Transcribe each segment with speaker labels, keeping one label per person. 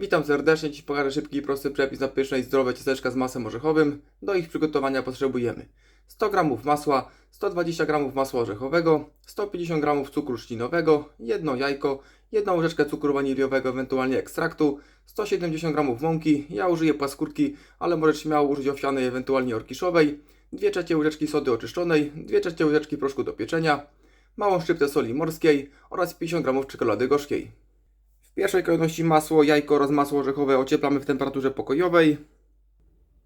Speaker 1: Witam serdecznie, dziś pokażę szybki i prosty przepis na pyszne i zdrowe ciasteczka z masłem orzechowym. Do ich przygotowania potrzebujemy 100 g masła, 120 g masła orzechowego, 150 g cukru trzcinowego, jedno jajko, jedną łyżeczkę cukru waniliowego, ewentualnie ekstraktu, 170 g mąki, ja użyję płaskórki, ale możesz śmiało użyć owsianej, ewentualnie orkiszowej, 2 trzecie łyżeczki sody oczyszczonej, 2 trzecie łyżeczki proszku do pieczenia, małą szczyptę soli morskiej oraz 50 g czekolady gorzkiej. W pierwszej kolejności masło, jajko oraz masło orzechowe ocieplamy w temperaturze pokojowej.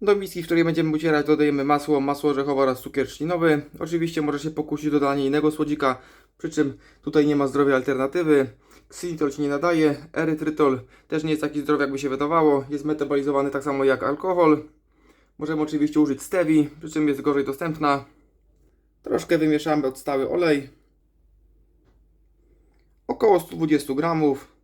Speaker 1: Do miski, w której będziemy ucierać, dodajemy masło, masło orzechowe oraz cukier trzcinowy. Oczywiście może się pokusić dodanie innego słodzika, przy czym tutaj nie ma zdrowej alternatywy. Xylitol się nie nadaje, erytrytol też nie jest taki zdrowy jakby się wydawało. Jest metabolizowany tak samo jak alkohol. Możemy oczywiście użyć stevii, przy czym jest gorzej dostępna. Troszkę wymieszamy od stały olej. Około 120 gramów.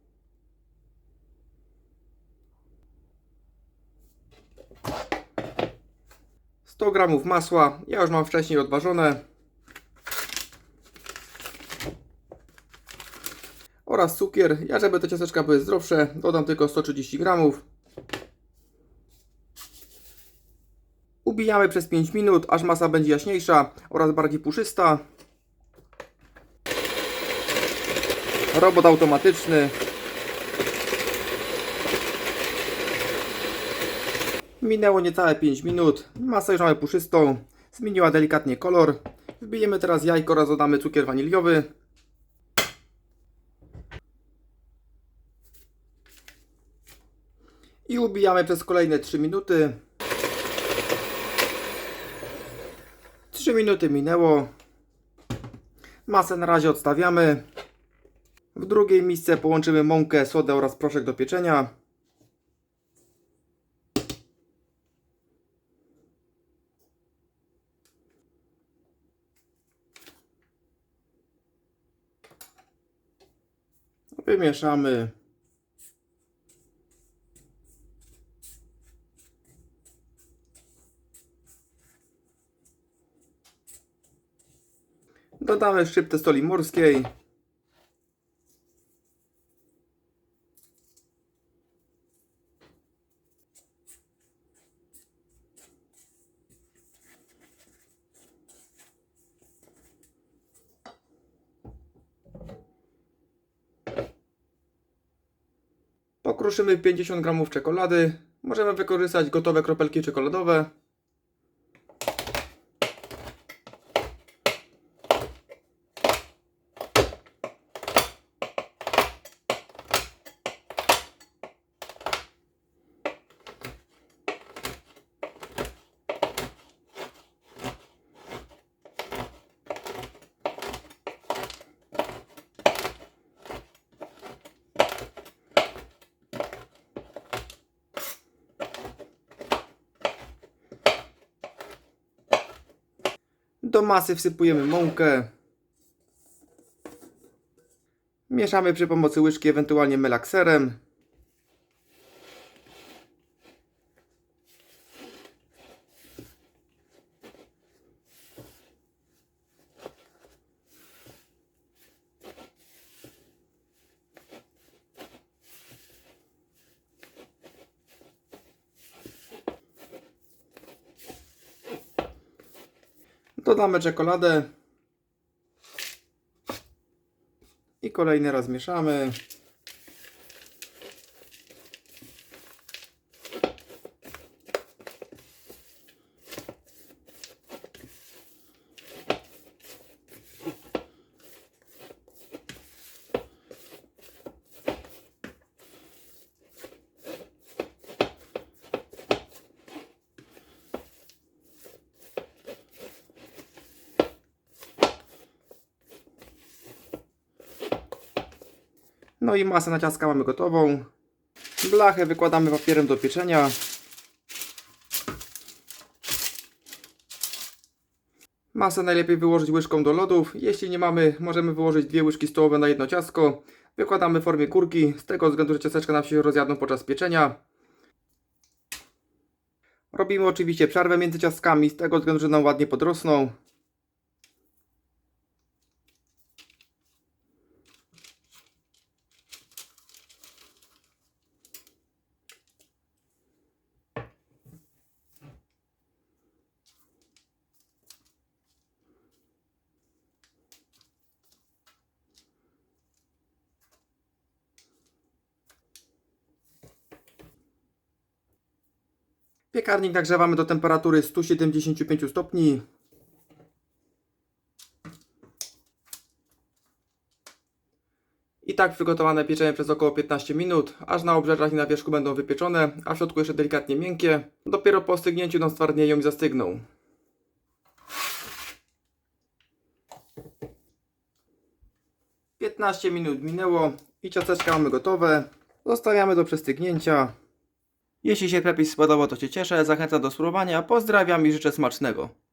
Speaker 1: Sto gramów masła, ja już mam wcześniej odważone. Oraz cukier, ja żeby te ciasteczka były zdrowsze, dodam tylko 130 gramów. Ubijamy przez 5 minut, aż masa będzie jaśniejsza oraz bardziej puszysta. Robot automatyczny. Minęło niecałe 5 minut. Masę już mamy puszystą. Zmieniła delikatnie kolor. Wbijemy teraz jajko oraz dodamy cukier waniliowy. I ubijamy przez kolejne 3 minuty. 3 minuty minęło. Masę na razie odstawiamy. W drugiej misce połączymy mąkę, sodę oraz proszek do pieczenia. Wymieszamy. Dodamy szczyptę soli morskiej. Pokruszymy 50 g czekolady. Możemy wykorzystać gotowe kropelki czekoladowe. Do masy wsypujemy mąkę. Mieszamy przy pomocy łyżki, ewentualnie melakserem. Dodamy czekoladę. I kolejny raz mieszamy. No i masę na ciastka mamy gotową. Blachę wykładamy papierem do pieczenia. Masę najlepiej wyłożyć łyżką do lodów. Jeśli nie mamy, możemy wyłożyć dwie łyżki stołowe na jedno ciastko. Wykładamy w formie kurki, z tego względu, że ciasteczka nam się rozjadą podczas pieczenia. Robimy oczywiście przerwę między ciastkami, z tego względu, że nam ładnie podrosną. Piekarnik nagrzewamy do temperatury 175 stopni. I tak przygotowane pieczenie przez około 15 minut, aż na obrzeżach i na wierzchu będą wypieczone, a w środku jeszcze delikatnie miękkie. Dopiero po stygnięciu nam stwardnieją i zastygną. Piętnaście minut minęło i ciasteczka mamy gotowe. Zostawiamy do przestygnięcia. Jeśli się przepis spodobał, to się cieszę. Zachęcam do spróbowania. Pozdrawiam i życzę smacznego.